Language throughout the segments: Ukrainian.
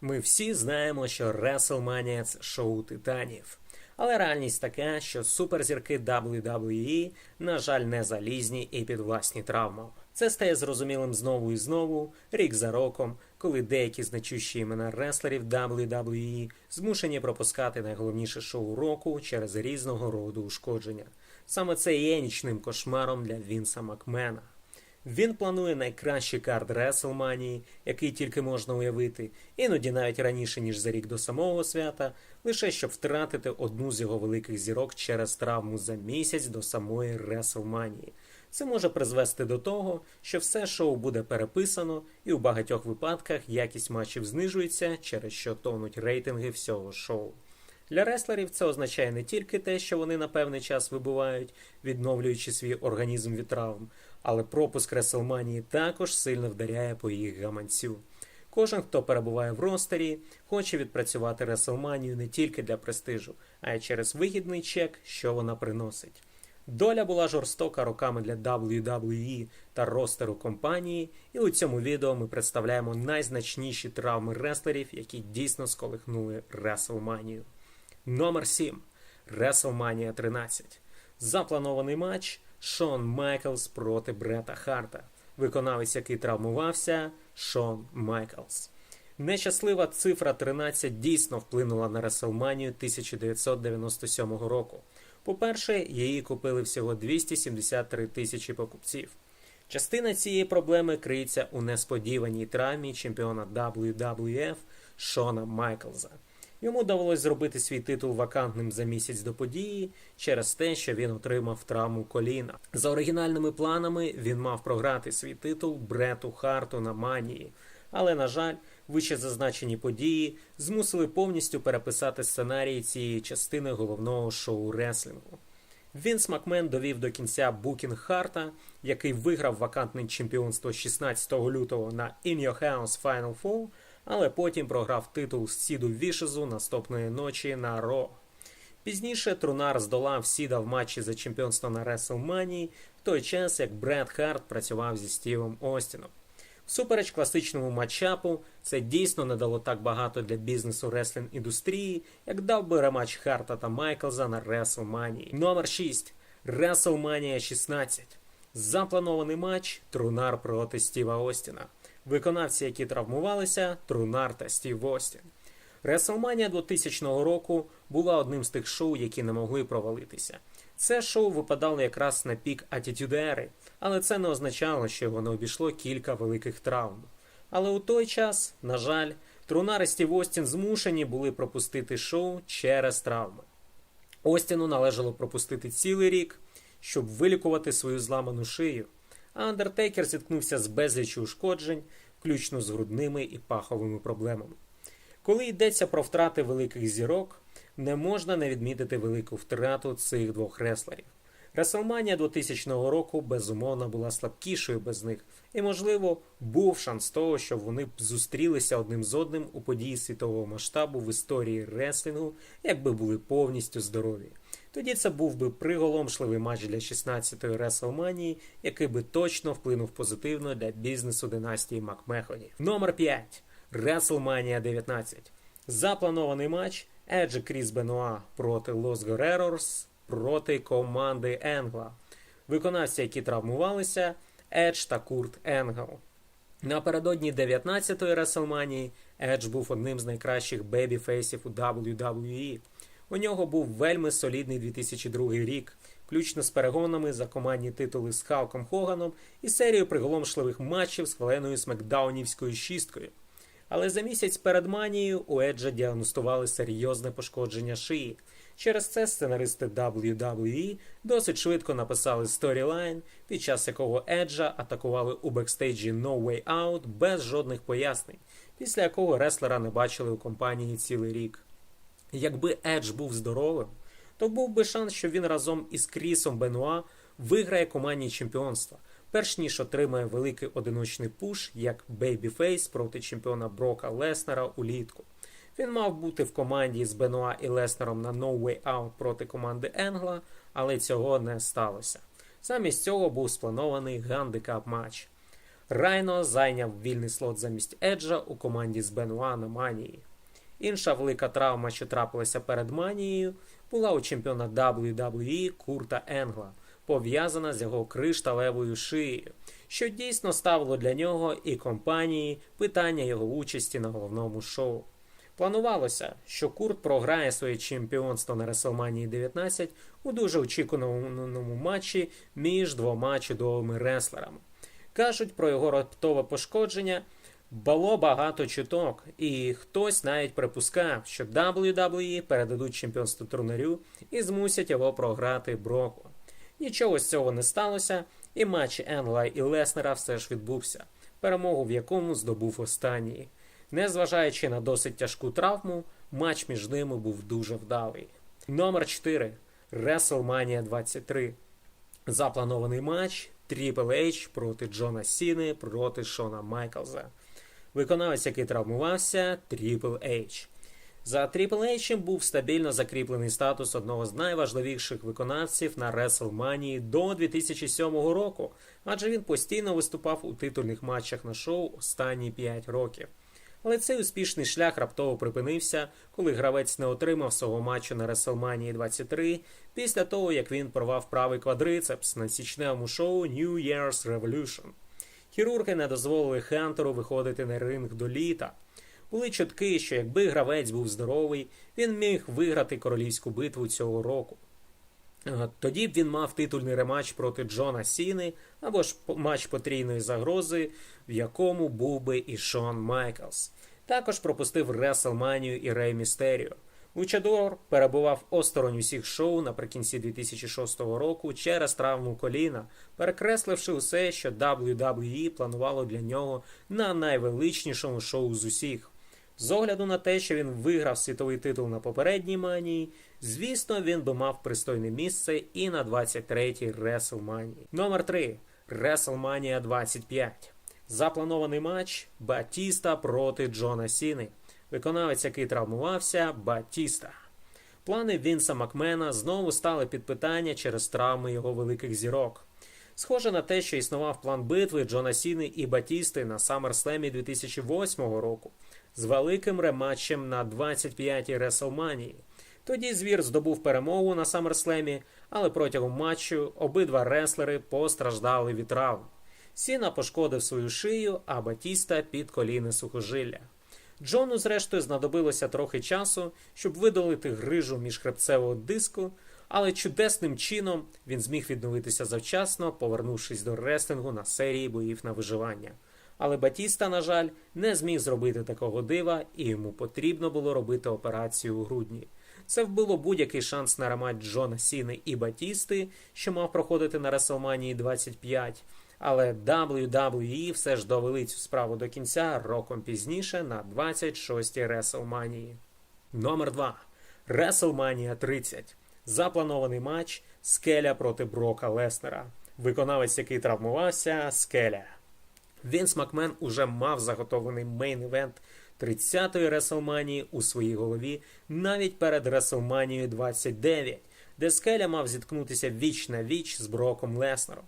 Ми всі знаємо, що WrestleMania – це шоу титанів. Але реальність така, що суперзірки WWE, на жаль, не залізні і під власні травми. Це стає зрозумілим знову і знову, рік за роком, коли деякі значущі імена реслерів WWE змушені пропускати найголовніше шоу року через різного роду ушкодження. Саме це є нічним кошмаром для Вінса Макмена. Він планує найкращий кард Реслманії, який тільки можна уявити, іноді навіть раніше, ніж за рік до самого свята, лише щоб втратити одну з його великих зірок через травму за місяць до самої Реслманії. Це може призвести до того, що все шоу буде переписано, і у багатьох випадках якість матчів знижується, через що тонуть рейтинги всього шоу. Для реслерів це означає не тільки те, що вони на певний час вибувають, відновлюючи свій організм від травм, але пропуск Реселманії також сильно вдаряє по їх гаманцю. Кожен, хто перебуває в ростері, хоче відпрацювати Реселманію не тільки для престижу, а й через вигідний чек, що вона приносить. Доля була жорстока роками для WWE та ростеру компанії, і у цьому відео ми представляємо найзначніші травми реслерів, які дійсно сколихнули Реселманію. Номер 7. WrestleMania 13. Запланований матч Шон Майклс проти Брета Харта. Виконавець, який травмувався, Шон Майклс. Нещаслива цифра 13 дійсно вплинула на WrestleMania 1997 року. По-перше, її купили всього 273 тисячі покупців. Частина цієї проблеми криється у несподіваній травмі чемпіона WWF Шона Майклза. Йому довелось зробити свій титул вакантним за місяць до події через те, що він отримав травму коліна. За оригінальними планами він мав програти свій титул Брету Харту на манії, але, на жаль, вище зазначені події змусили повністю переписати сценарій цієї частини головного шоу реслінгу. Вінс Макмен довів до кінця Букінг Харта, який виграв вакантне чемпіонство 16 лютого на In Your House Final Four, але потім програв титул Сіду Вішезу наступної ночі на Ро. Пізніше Трунар здолав Сіда в матчі за чемпіонство на WrestleMania, в той час як Бред Харт працював зі Стівом Остіном. Всупереч класичному матчапу, це дійсно не дало так багато для бізнесу реслінг індустрії, як дав би рематч Харта та Майклза на WrestleMania. Номер 6. WrestleMania 16. Запланований матч Трунар проти Стіва Остіна. Виконавці, які травмувалися, Трунар та Стів Остін. WrestleMania 2000 року була одним з тих шоу, які не могли провалитися. Це шоу випадало якраз на пік Атітюдери, але це не означало, що воно обійшло кілька великих травм. Але у той час, на жаль, Трунар і Стів Остін змушені були пропустити шоу через травми. Остіну належало пропустити цілий рік, щоб вилікувати свою зламану шию, а Андертейкер зіткнувся з безліччю ушкоджень, включно з грудними і паховими проблемами. Коли йдеться про втрати великих зірок, не можна не відмітити велику втрату цих двох реслерів. Реслманія 2000 року безумовно була слабкішою без них, і, можливо, був шанс того, що вони б зустрілися одним з одним у події світового масштабу в історії реслінгу, якби були повністю здорові. Тоді це був би приголомшливий матч для 16-ї Реслманії, який би точно вплинув позитивно для бізнесу династії Макмехонів. Номер 5. WrestleMania 19. Запланований матч Еджі Кріс Бенуа проти Лос Guerreros проти команди Енгла. Виконавці, які травмувалися, Едж та Курт Енгл. Напередодні 19-ї Реселманії Едж був одним з найкращих бебі-фейсів у WWE. У нього був вельми солідний 2002 рік, включно з перегонами за командні титули з Халком Хоганом і серією приголомшливих матчів з хваленою смакдаунівською шісткою. Але за місяць перед манією у Еджа діагностували серйозне пошкодження шиї. Через це сценаристи WWE досить швидко написали сторілайн, під час якого Еджа атакували у бекстейджі No Way Out без жодних пояснень, після якого реслера не бачили у компанії цілий рік. Якби Едж був здоровим, то був би шанс, що він разом із Крісом Бенуа виграє командні чемпіонства, перш ніж отримає великий одиночний пуш як Бейбіфейс проти чемпіона Брока Леснера улітку. Він мав бути в команді з Бенуа і Леснером на No Way Out проти команди Енгла, але цього не сталося. Замість цього був спланований гандикап матч. Райно зайняв вільний слот замість Еджа у команді з Бенуа на Манії. Інша велика травма, що трапилася перед Манією, була у чемпіона WWE Курта Енгла, пов'язана з його кришталевою шиєю, що дійсно ставило для нього і компанії питання його участі на головному шоу. Планувалося, що Курт програє своє чемпіонство на WrestleMania 19 у дуже очікуваному матчі між двома чудовими реслерами. Кажуть про його раптове пошкодження. Було багато чуток, і хтось навіть припускав, що WWE передадуть чемпіонство турнирю і змусять його програти Броку. Нічого з цього не сталося, і матч Енла і Леснера все ж відбувся, перемогу в якому здобув останній. Незважаючи на досить тяжку травму, матч між ними був дуже вдалий. Номер 4. WrestleMania 23. Запланований матч Triple H проти Джона Сіни проти Шона Майклза. Виконавець, який травмувався, Triple H. За Triple H був стабільно закріплений статус одного з найважливіших виконавців на WrestleMania до 2007 року, адже він постійно виступав у титульних матчах на шоу останні 5 років. Але цей успішний шлях раптово припинився, коли гравець не отримав свого матчу на WrestleMania 23 після того, як він порвав правий квадрицепс на січневому шоу New Year's Revolution. Хірурги не дозволили Хантеру виходити на ринг до літа. Були чутки, що якби гравець був здоровий, він міг виграти королівську битву цього року. Тоді б він мав титульний рематч проти Джона Сіни або ж матч потрійної загрози, в якому був би і Шон Майклс. Також пропустив Реселманію і Рей Містеріо. Лучадор перебував осторонь усіх шоу наприкінці 2006 року через травму коліна, перекресливши усе, що WWE планувало для нього на найвеличнішому шоу з усіх. З огляду на те, що він виграв світовий титул на попередній манії, звісно, він би мав пристойне місце і на 23-й WrestleMania. Номер 3. WrestleMania 25. Запланований матч Батіста проти Джона Сіни. Виконавець, який травмувався, Батіста. Плани Вінса Макмена знову стали під питання через травми його великих зірок. Схоже на те, що існував план битви Джона Сіни і Батісти на SummerSlam 2008 року з великим рематчем на 25-й Реселманії. Тоді звір здобув перемогу на SummerSlam, але протягом матчу обидва реслери постраждали від травм. Сіна пошкодив свою шию, а Батіста під коліни сухожилля. Джону, зрештою, знадобилося трохи часу, щоб видалити грижу міжхребцевого диску, але чудесним чином він зміг відновитися завчасно, повернувшись до реслингу на серії боїв на виживання. Але Батіста, на жаль, не зміг зробити такого дива, і йому потрібно було робити операцію у грудні. Це вбило будь-який шанс на рематч Джона Сіни і Батісти, що мав проходити на WrestleMania 25. Але WWE все ж довели цю справу до кінця роком пізніше на 26-й WrestleMania. Номер 2. WrestleMania 30. Запланований матч Скеля проти Брока Леснера. Виконавець, який травмувався, Скеля. Вінс Макмен уже мав заготовлений мейн-івент 30-ї WrestleMania у своїй голові навіть перед WrestleMania 29, де Скеля мав зіткнутися віч на віч з Броком Леснером.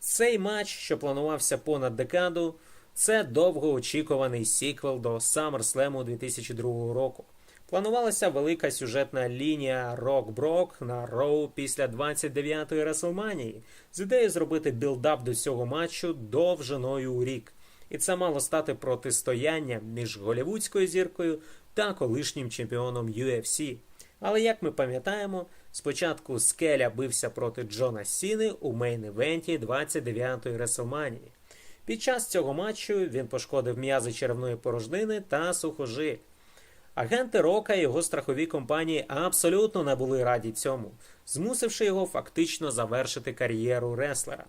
Цей матч, що планувався понад декаду, це довгоочікуваний сіквел до SummerSlam 2002 року. Планувалася велика сюжетна лінія Rock Брок на Роу після 29-ї Реслманії з ідеєю зробити білдап до цього матчу довжиною у рік. І це мало стати протистоянням між голівудською зіркою та колишнім чемпіоном UFC. Але як ми пам'ятаємо, спочатку Скеля бився проти Джона Сіни у мейн-івенті 29-ї Реслманії. Під час цього матчу він пошкодив м'язи черевної порожнини та сухожиль. Агенти Рока і його страхові компанії абсолютно не були раді цьому, змусивши його фактично завершити кар'єру реслера.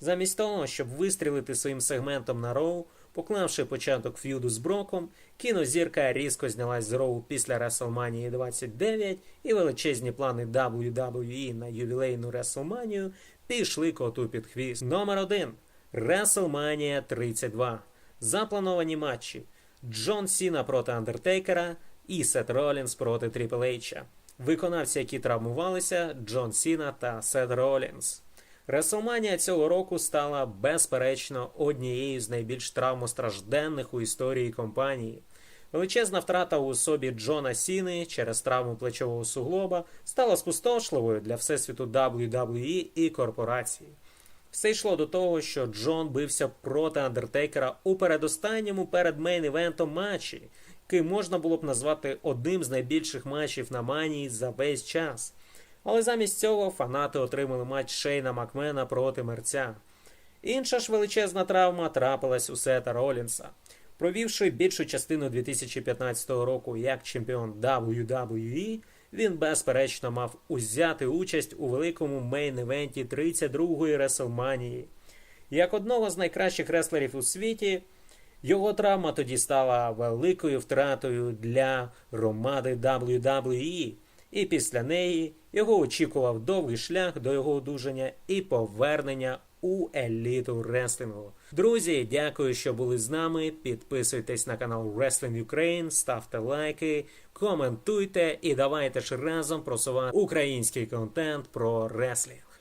Замість того, щоб вистрілити своїм сегментом на Роу, поклавши початок ф'юду з Броком, кінозірка різко знялась з Роу після WrestleMania 29 і величезні плани WWE на ювілейну WrestleMania пішли коту під хвіст. Номер 1. WrestleMania 32. Заплановані матчі. Джон Сіна проти Андертейкера і Сет Ролінс проти Тріпл Ейча. Виконавці, які травмувалися, Джон Сіна та Сет Ролінс. WrestleMania цього року стала безперечно однією з найбільш травмостражденних у історії компанії. Величезна втрата у особі Джона Сіни через травму плечового суглоба стала спустошливою для всесвіту WWE і корпорації. Все йшло до того, що Джон бився проти Андертейкера у передостанньому перед мейн-івентом матчі, який можна було б назвати одним з найбільших матчів на манії за весь час. Але замість цього фанати отримали матч Шейна Макмена проти мерця. Інша ж величезна травма трапилась у Сета Ролінса. Провівши більшу частину 2015 року як чемпіон WWE, він безперечно мав узяти участь у великому мейн-івенті 32-ї Реселманії. Як одного з найкращих реслерів у світі, його травма тоді стала великою втратою для громади WWE, і після неї його очікував довгий шлях до його одужання і повернення у еліту реслінгу. Друзі, дякую, що були з нами. Підписуйтесь на канал Wrestling Ukraine, ставте лайки, коментуйте і давайте ж разом просувати український контент про реслінг.